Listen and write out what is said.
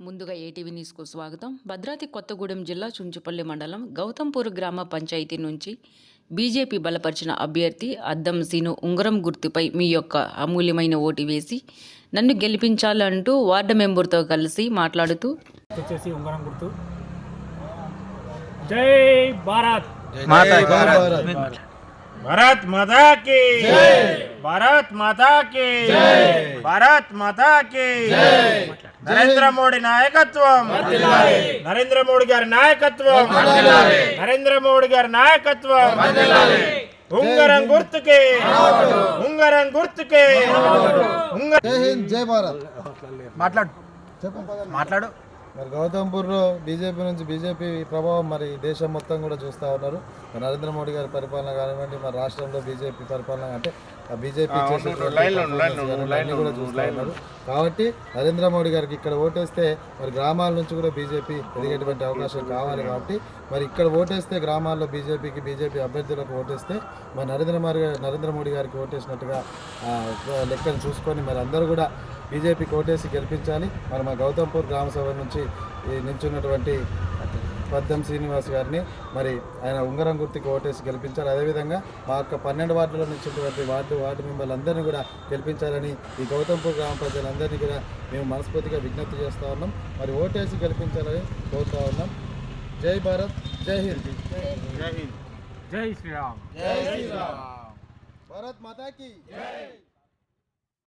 ముందుగా ఏటీవీ న్యూస్కు స్వాగతం. భద్రాద్రి కొత్తగూడెం జిల్లా చుంచుపల్లి మండలం గౌతంపూర్ గ్రామ పంచాయతీ నుంచి బీజేపీ బలపరిచిన అభ్యర్థి అద్దం సీను ఉంగరం గుర్తుపై మీ యొక్క అమూల్యమైన ఓటు వేసి నన్ను గెలిపించాలంటూ వార్డు మెంబర్తో కలిసి మాట్లాడుతూ వచ్చేసి ఉంగరం గుర్తు. జై భారత్! భారత్ మాతాకి భారత్ మాతాకి భారత్ మాతాకి నరేంద్ర మోడీ నాయకత్వం నరేంద్ర మోడీ గారి నాయకత్వం నరేంద్ర మోడీ గారి నాయకత్వం ఉంగరం గుర్తుకి ఉంగరం గుర్తుకి మాట్లాడు మాట్లాడు మరి గౌతంపూర్లో బీజేపీ నుంచి బీజేపీ ప్రభావం మరి దేశం మొత్తం కూడా చూస్తూ ఉన్నారు. మరి నరేంద్ర మోడీ గారి పరిపాలన కానివ్వండి మరి రాష్ట్రంలో బీజేపీ పరిపాలన అంటే ఆ బీజేపీ కూడా చూస్తూ ఉన్నారు. కాబట్టి నరేంద్ర మోడీ గారికి ఇక్కడ ఓటేస్తే మరి గ్రామాల నుంచి కూడా బీజేపీ ఎదిగేటువంటి అవకాశం కావాలి కాబట్టి మరి ఇక్కడ ఓటేస్తే గ్రామాల్లో బీజేపీకి బీజేపీ అభ్యర్థులకు ఓటేస్తే మరి నరేంద్ర మోడీ నరేంద్ర మోడీ గారికి ఓటేసినట్టుగా లెక్కను చూసుకొని మరి అందరూ కూడా బీజేపీకి ఓటేసి గెలిపించాలి మరి మా గౌతంపూర్ గ్రామ సభ నుంచి ఈ నించున్నటువంటి పద్దం శ్రీనివాస్ గారిని మరి ఆయన ఉంగరం గుర్తుకి ఓటేసి గెలిపించాలి. అదేవిధంగా మా యొక్క పన్నెండు వార్డులో నించున్నటువంటి వార్డు వార్డు మెంబర్లందరినీ కూడా గెలిపించాలని ఈ గౌతంపూర్ గ్రామ ప్రజలందరినీ కూడా మేము మనస్ఫూర్తిగా విజ్ఞప్తి చేస్తూ ఉన్నాం. మరి ఓటేసి గెలిపించాలని కోరుతా ఉన్నాం. జై భారత్ జై హింద్. జై శ్రీరామ్. భారత్ మాతాకి.